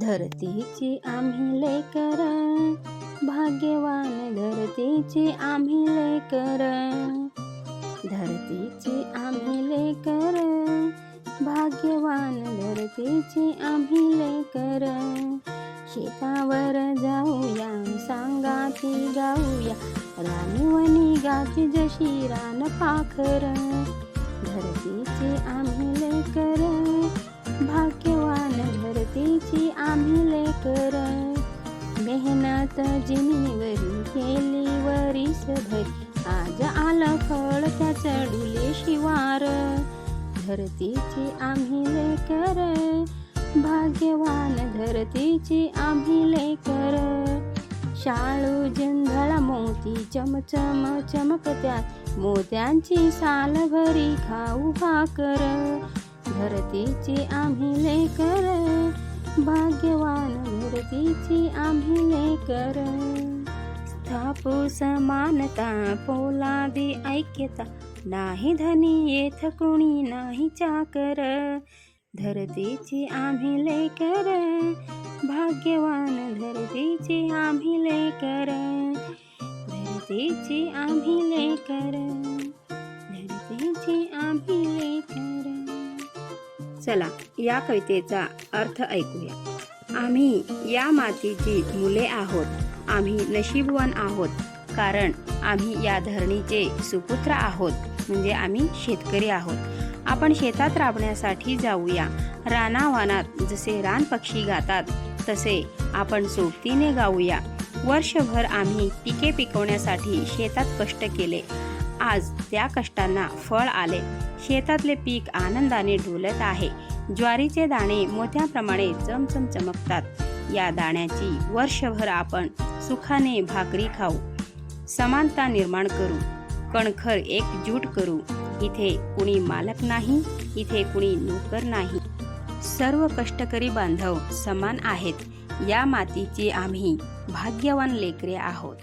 धरतीची आम्ही लेकर भाग्यवान धरतीची आम्ही लेकर. धरतीची आम्ही लेकर भाग्यवान धरतीची आम्ही लेकर. शेतावर जाऊया सांगाती गाऊया रानवणी गाती जशी रान पाखर. धरतीची आम्ही लेकर धरतीची आम्ही लेकर मेहनत जिनीवरी केली वरीस भरी आज आलं फळ त्या चढुले शिवार. धरतीची आम्ही लेकर भाग्यवान धरतीची आम्ही लेकर शाळू जिंधळा मोती चमचम चमकत्या मोत्यांची साल भरी खाऊ भाकर. धरतीची आम्ही लेकर भाग्यवान धरतीची आम्ही लेकर. स्थापू समानता पोलादी ऐक्यता नाही धनी येथ कुणी नाही चाकर. धरतीची आम्ही लेकर भाग्यवान धरतीची आम्ही लेकर. धरतीची आम्ही लेकर. चला या कवितेचा अर्थ ऐकूया. आम्ही या मातीची मुले आहोत. आम्ही नशीबवान आहोत. कारण आम्ही या धरणीचे सुपुत्र आहोत. म्हणजे आम्ही शेतकरी आहोत. आपण शेतात राबण्यासाठी जाऊया. रानावानात जसे रान पक्षी गातात तसे आपण सोबतीने गाऊया. वर्षभर आम्ही पिके पिकवण्यासाठी शेतात कष्ट केले. आज त्या कष्टांना फळ आले. शेतातले पीक आनंदाने डोलत आहे. ज्वारीचे दाणे मोत्याप्रमाणे चमचम चमकतात. या दाण्याची वर्षभर आपण सुखाने भाकरी खाऊ. समानता निर्माण करू. कणखर एकजूट करू. इथे कुणी मालक नाही इथे कुणी नोकर नाही. सर्व कष्टकरी बांधव समान आहेत. या मातीची आम्ही भाग्यवान लेकरे आहोत.